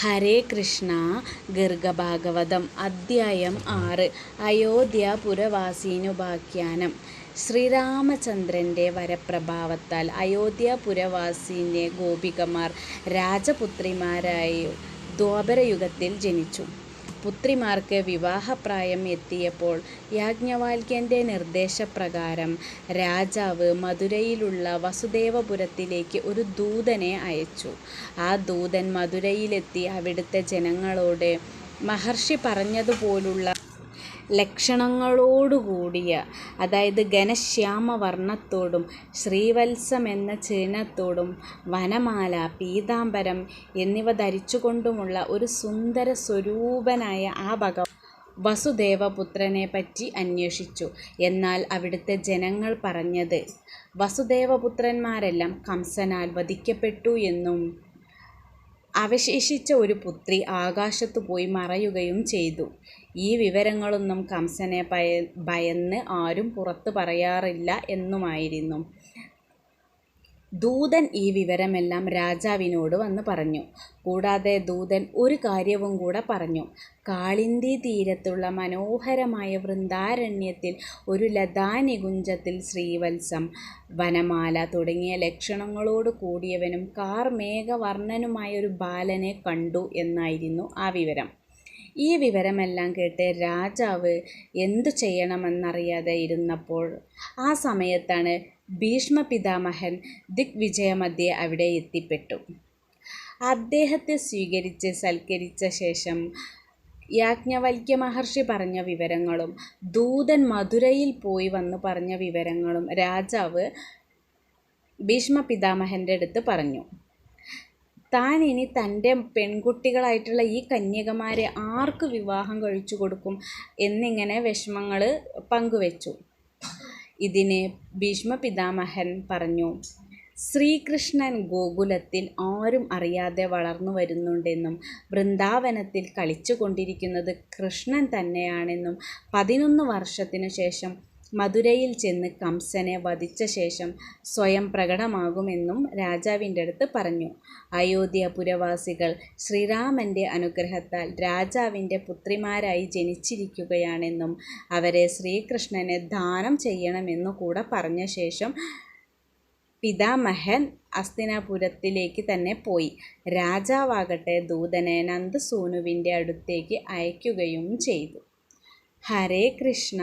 ഹരേ കൃഷ്ണ ഗർഗഭാഗവതം അദ്ധ്യായം ആറ് അയോധ്യാപുരവാസീനുപാഖ്യാനം ശ്രീരാമചന്ദ്രന്റെ വരപ്രഭാവത്താൽ അയോധ്യാപുരവാസിനെ ഗോപികമാർ രാജപുത്രിമാരായി ദ്വാപരയുഗത്തിൽ ജനിച്ചു. പുത്രിമാർക്ക് വിവാഹപ്രായം എത്തിയപ്പോൾ യാജ്ഞവൽക്യന്റെ നിർദ്ദേശപ്രകാരം രാജാവ് മധുരയിലുള്ള വസുദേവപുരത്തിലേക്ക് ഒരു ദൂതനെ അയച്ചു. ആ ദൂതൻ മധുരയിലെത്തി അവിടുത്തെ ജനങ്ങളോട് മഹർഷി പറഞ്ഞതുപോലുള്ള ലക്ഷണങ്ങളോടുകൂടിയ അതായത് ഘനശ്യാമവർണത്തോടും ശ്രീവത്സം എന്ന ചിഹ്നത്തോടും വനമാല പീതാംബരം എന്നിവ ധരിച്ചുകൊണ്ടുമുള്ള ഒരു സുന്ദര സ്വരൂപനായ ആ ഭഗ വസുദേവപുത്രനെ പറ്റി അന്വേഷിച്ചു. എന്നാൽ അവിടുത്തെ ജനങ്ങൾ പറഞ്ഞത് വസുദേവപുത്രന്മാരെല്ലാം കംസനാൽ വധിക്കപ്പെട്ടു എന്നും അവശേഷിച്ച ഒരു പുത്രി ആകാശത്തു പോയി മറയുകയും ചെയ്തു. ഈ വിവരങ്ങളൊന്നും കംസനെ ഭയ ഭയന്ന് ആരും പുറത്തു പറയാറില്ല എന്നുമായിരുന്നു. ദൂതൻ ഈ വിവരമെല്ലാം രാജാവിനോട് വന്ന് പറഞ്ഞു. കൂടാതെ ദൂതൻ ഒരു കാര്യവും കൂടെ പറഞ്ഞു. കാളിന്തി തീരത്തുള്ള മനോഹരമായ വൃന്ദാരണ്യത്തിൽ ഒരു ലതാനികുഞ്ചത്തിൽ ശ്രീവത്സം വനമാല തുടങ്ങിയ ലക്ഷണങ്ങളോട് കൂടിയവനും കാർമേഘവർണനുമായ ഒരു ബാലനെ കണ്ടു എന്നായിരുന്നു ആ വിവരം. ഈ വിവരമെല്ലാം കേട്ട് രാജാവ് എന്തു ചെയ്യണമെന്നറിയാതെ ഇരുന്നപ്പോൾ ആ സമയത്താണ് ഭീഷ്മ പിതാമഹൻ ദിഗ്വിജയമധ്യേ അവിടെ എത്തിപ്പെട്ടു. അദ്ദേഹത്തെ സ്വീകരിച്ച് സൽക്കരിച്ച ശേഷം യാജ്ഞവൽക്യ മഹർഷി പറഞ്ഞ വിവരങ്ങളും ദൂതൻ മധുരയിൽ പോയി വന്ന് പറഞ്ഞ വിവരങ്ങളും രാജാവ് ഭീഷ്മ പിതാമഹന്റെ അടുത്ത് പറഞ്ഞു. താൻ ഇനി തന്റെ പെൺകുട്ടികളായിട്ടുള്ള ഈ കന്യകമാരെ ആർക്ക് വിവാഹം കഴിച്ചു കൊടുക്കും എന്നിങ്ങനെ വിഷമങ്ങൾ പങ്കുവച്ചു. ഇതിന് ഭീഷ്മ പിതാമഹൻ പറഞ്ഞു ശ്രീകൃഷ്ണൻ ഗോകുലത്തിൽ ആരും അറിയാതെ വളർന്നു വരുന്നുണ്ടെന്നും വൃന്ദാവനത്തിൽ കളിച്ചു കൊണ്ടിരിക്കുന്നത് കൃഷ്ണൻ തന്നെയാണെന്നും പതിനൊന്ന് വർഷത്തിനു ശേഷം മധുരയിൽ ചെന്ന് കംസനെ വധിച്ച ശേഷം സ്വയം പ്രകടമാകുമെന്നും രാജാവിന്റെ അടുത്ത് പറഞ്ഞു. അയോധ്യപുരവാസികൾ ശ്രീരാമന്റെ അനുഗ്രഹത്താൽ രാജാവിന്റെ പുത്രിമാരായി ജനിച്ചിരിക്കുകയാണെന്നും അവരെ ശ്രീകൃഷ്ണനെ ദാനം ചെയ്യണമെന്നു കൂടെ പറഞ്ഞ ശേഷം പിതാമഹൻ അസ്തിനാപുരത്തിലേക്ക് തന്നെ പോയി. രാജാവാകട്ടെ ദൂതനെ നന്ദസൂനുവിന്റെ അടുത്തേക്ക് അയക്കുകയും ചെയ്തു. ഹരേ കൃഷ്ണ.